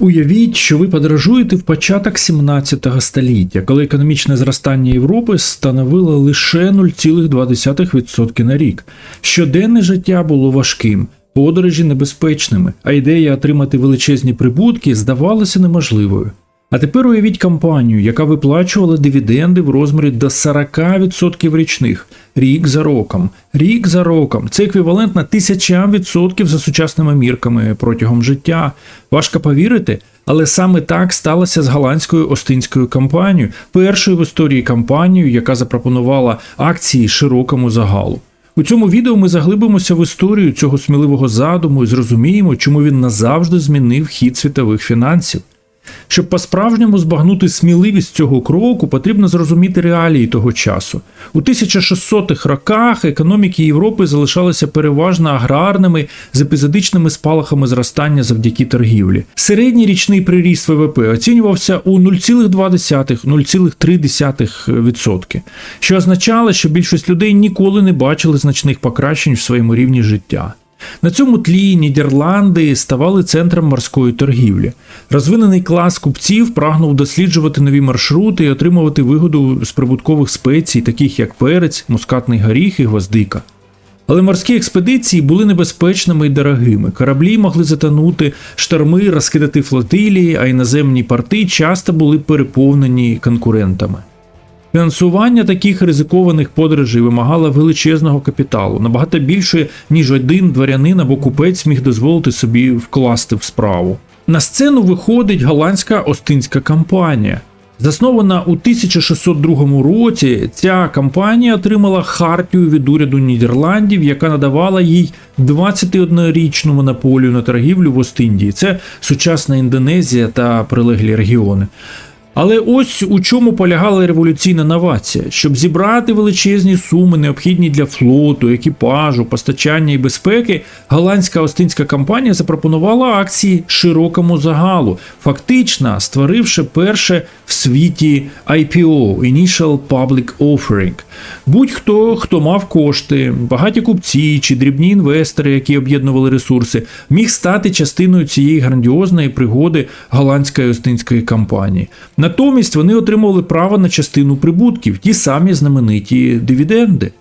Уявіть, що ви подорожуєте в початок 17 століття, коли економічне зростання Європи становило лише 0,2% на рік. Щоденне життя було важким, подорожі небезпечними, а ідея отримати величезні прибутки здавалася неможливою. А тепер уявіть компанію, яка виплачувала дивіденди в розмірі до 40% річних, рік за роком, рік за роком. Це еквівалент на тисячам відсотків за сучасними мірками протягом життя. Важко повірити, але саме так сталося з голландською Остинською компанією, першою в історії компанією, яка запропонувала акції широкому загалу. У цьому відео ми заглибимося в історію цього сміливого задуму і зрозуміємо, чому він назавжди змінив хід світових фінансів. Щоб по-справжньому збагнути сміливість цього кроку, потрібно зрозуміти реалії того часу. У 1600-х роках економіки Європи залишалися переважно аграрними з епізодичними спалахами зростання завдяки торгівлі. Середній річний приріст ВВП оцінювався у 0,2-0,3%, що означало, що більшість людей ніколи не бачили значних покращень в своєму рівні життя. На цьому тлі Нідерланди ставали центром морської торгівлі. Розвинений клас купців прагнув досліджувати нові маршрути і отримувати вигоду з прибуткових спецій, таких як перець, мускатний горіх і гвоздика. Але морські експедиції були небезпечними і дорогими. Кораблі могли затонути, шторми розкидати флотилії, а іноземні порти часто були переповнені конкурентами. Фінансування таких ризикованих подорожей вимагало величезного капіталу, набагато більше, ніж один дворянин або купець міг дозволити собі вкласти в справу. На сцену виходить голландська Остинська компанія. Заснована у 1602 році, ця компанія отримала хартію від уряду Нідерландів, яка надавала їй 21-річну монополію на торгівлю в Ост-Індії. Це сучасна Індонезія та прилеглі регіони. Але ось у чому полягала революційна новація, щоб зібрати величезні суми, необхідні для флоту, екіпажу, постачання і безпеки, голландська остинська компанія запропонувала акції широкому загалу, фактично створивши перше в світі IPO – Initial Public Offering. Будь-хто, хто мав кошти, багаті купці чи дрібні інвестори, які об'єднували ресурси, міг стати частиною цієї грандіозної пригоди голландської остинської компанії. Натомість вони отримували право на частину прибутків, ті самі знамениті дивіденди.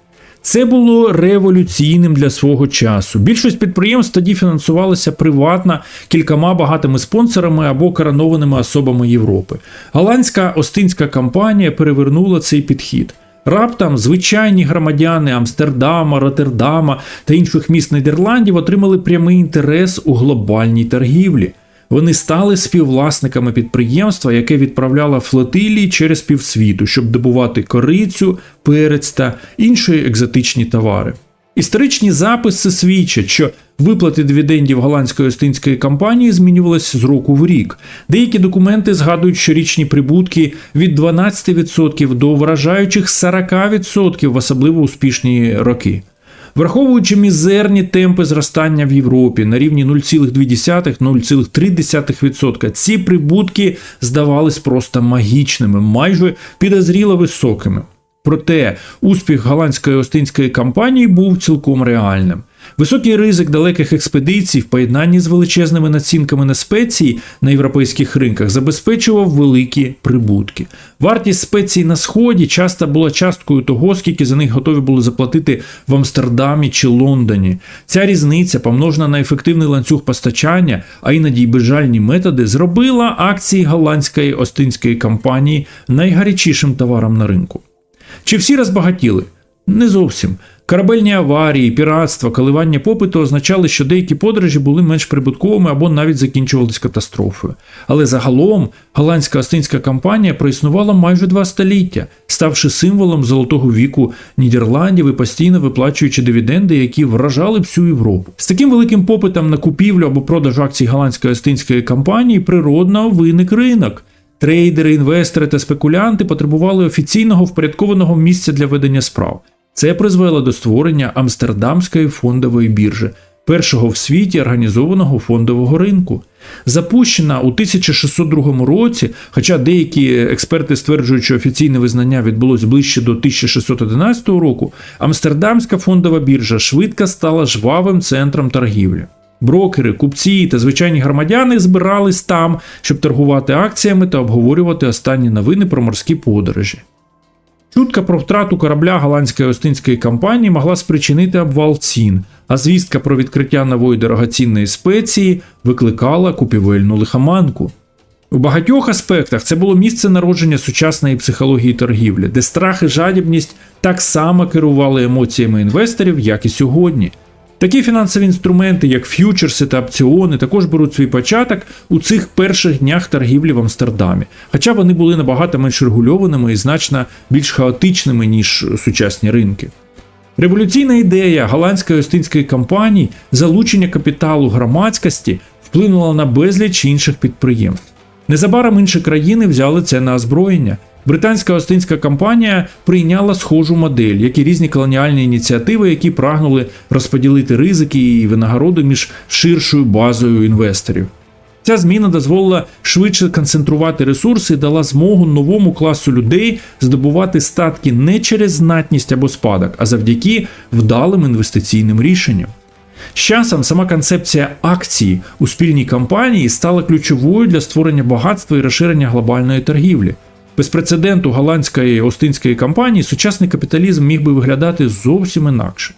Це було революційним для свого часу. Більшість підприємств тоді фінансувалися приватно кількома багатими спонсорами або коронованими особами Європи. Голландська Остинська компанія перевернула цей підхід. Раптом звичайні громадяни Амстердама, Роттердама та інших міст Нідерландів отримали прямий інтерес у глобальній торгівлі. Вони стали співвласниками підприємства, яке відправляло флотилії через півсвіту, щоб добувати корицю, перець та інші екзотичні товари. Історичні записи свідчать, що виплати дивідендів голландської остинської компанії змінювалися з року в рік. Деякі документи згадують щорічні прибутки від 12% до вражаючих 40% в особливо успішні роки. Враховуючи мізерні темпи зростання в Європі на рівні 0,2-0,3%, ці прибутки здавались просто магічними, майже підозріло високими. Проте успіх голландської остинської кампанії був цілком реальним. Високий ризик далеких експедицій в поєднанні з величезними націнками на спеції на європейських ринках забезпечував великі прибутки. Вартість спецій на сході часто була часткою того, скільки за них готові були заплатити в Амстердамі чи Лондоні. Ця різниця, помножена на ефективний ланцюг постачання, а іноді й безжальні методи, зробила акції голландської остинської компанії найгарячішим товаром на ринку. Чи всі розбагатіли? Не зовсім. Корабельні аварії, піратство, коливання попиту означали, що деякі подорожі були менш прибутковими або навіть закінчувалися катастрофою. Але загалом голландська остинська компанія проіснувала майже два століття, ставши символом золотого віку Нідерландів і постійно виплачуючи дивіденди, які вражали всю Європу. З таким великим попитом на купівлю або продаж акцій голландської остинської компанії природно виник ринок. Трейдери, інвестори та спекулянти потребували офіційного впорядкованого місця для ведення справ. Це призвело до створення Амстердамської фондової біржі, першого в світі організованого фондового ринку. Запущена у 1602 році, хоча деякі експерти стверджують, що офіційне визнання відбулось ближче до 1611 року, Амстердамська фондова біржа швидко стала жвавим центром торгівлі. Брокери, купці та звичайні громадяни збирались там, щоб торгувати акціями та обговорювати останні новини про морські подорожі. Чутка про втрату корабля голландської остинської компанії могла спричинити обвал цін, а звістка про відкриття нової дорогоцінної спеції викликала купівельну лихоманку. У багатьох аспектах це було місце народження сучасної психології торгівлі, де страх і жадібність так само керували емоціями інвесторів, як і сьогодні. Такі фінансові інструменти, як ф'ючерси та опціони, також беруть свій початок у цих перших днях торгівлі в Амстердамі, хоча вони були набагато менш регульованими і значно більш хаотичними, ніж сучасні ринки. Революційна ідея голландської остинської компанії залучення капіталу громадськості вплинула на безліч інших підприємств. Незабаром інші країни взяли це на озброєння. Британська остинська компанія прийняла схожу модель, як і різні колоніальні ініціативи, які прагнули розподілити ризики і винагороди між ширшою базою інвесторів. Ця зміна дозволила швидше концентрувати ресурси і дала змогу новому класу людей здобувати статки не через знатність або спадок, а завдяки вдалим інвестиційним рішенням. З часом сама концепція акції у спільній компанії стала ключовою для створення багатства і розширення глобальної торгівлі. Без прецеденту голландської остинської компанії сучасний капіталізм міг би виглядати зовсім інакше.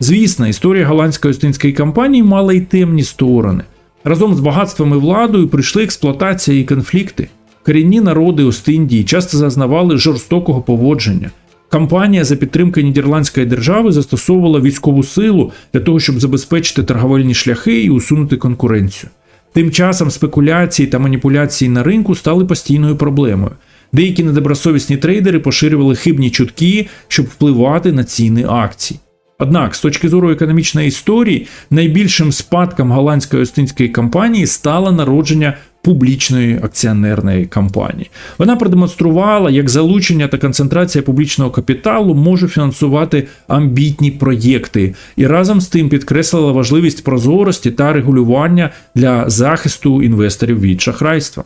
Звісно, історія голландської остинської компанії мала й темні сторони. Разом з багатством і владою прийшли експлуатація і конфлікти. Корінні народи Остіндії часто зазнавали жорстокого поводження. Кампанія за підтримки Нідерландської держави застосовувала військову силу для того, щоб забезпечити торговельні шляхи і усунути конкуренцію. Тим часом спекуляції та маніпуляції на ринку стали постійною проблемою. Деякі недобросовісні трейдери поширювали хибні чутки, щоб впливати на ціни акцій. Однак, з точки зору економічної історії, найбільшим спадком голландської остинської компанії стало народження публічної акціонерної компанії. Вона продемонструвала, як залучення та концентрація публічного капіталу може фінансувати амбітні проєкти, і разом з тим підкреслила важливість прозорості та регулювання для захисту інвесторів від шахрайства.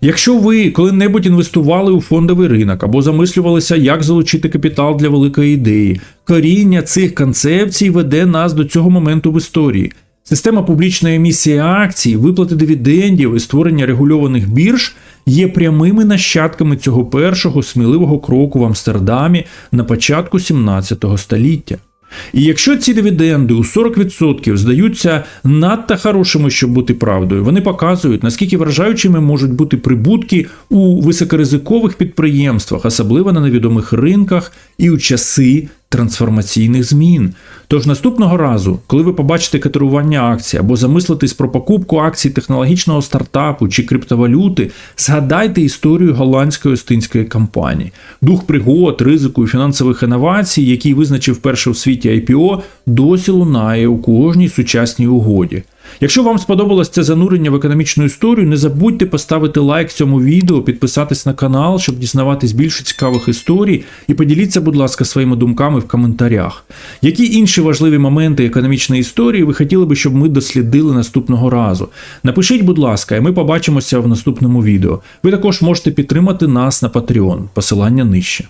Якщо ви коли-небудь інвестували у фондовий ринок або замислювалися, як залучити капітал для великої ідеї, коріння цих концепцій веде нас до цього моменту в історії. Система публічної емісії акцій, виплати дивідендів і створення регульованих бірж є прямими нащадками цього першого сміливого кроку в Амстердамі на початку 17 століття. І якщо ці дивіденди у 40% здаються надто хорошими, щоб бути правдою, вони показують, наскільки вражаючими можуть бути прибутки у високоризикових підприємствах, особливо на невідомих ринках і у часи трансформаційних змін. Тож наступного разу, коли ви побачите катерування акцій або замислитесь про покупку акцій технологічного стартапу чи криптовалюти, згадайте історію голландської остинської компанії, дух пригод, ризику і фінансових інновацій, який визначив перше в світі IPO, досі лунає у кожній сучасній угоді. Якщо вам сподобалось це занурення в економічну історію, не забудьте поставити лайк цьому відео, підписатись на канал, щоб дізнаватись більше цікавих історій, і поділіться, будь ласка, своїми думками в коментарях. Які інші важливі моменти економічної історії ви хотіли би, щоб ми дослідили наступного разу? Напишіть, будь ласка, і ми побачимося в наступному відео. Ви також можете підтримати нас на Patreon, посилання нижче.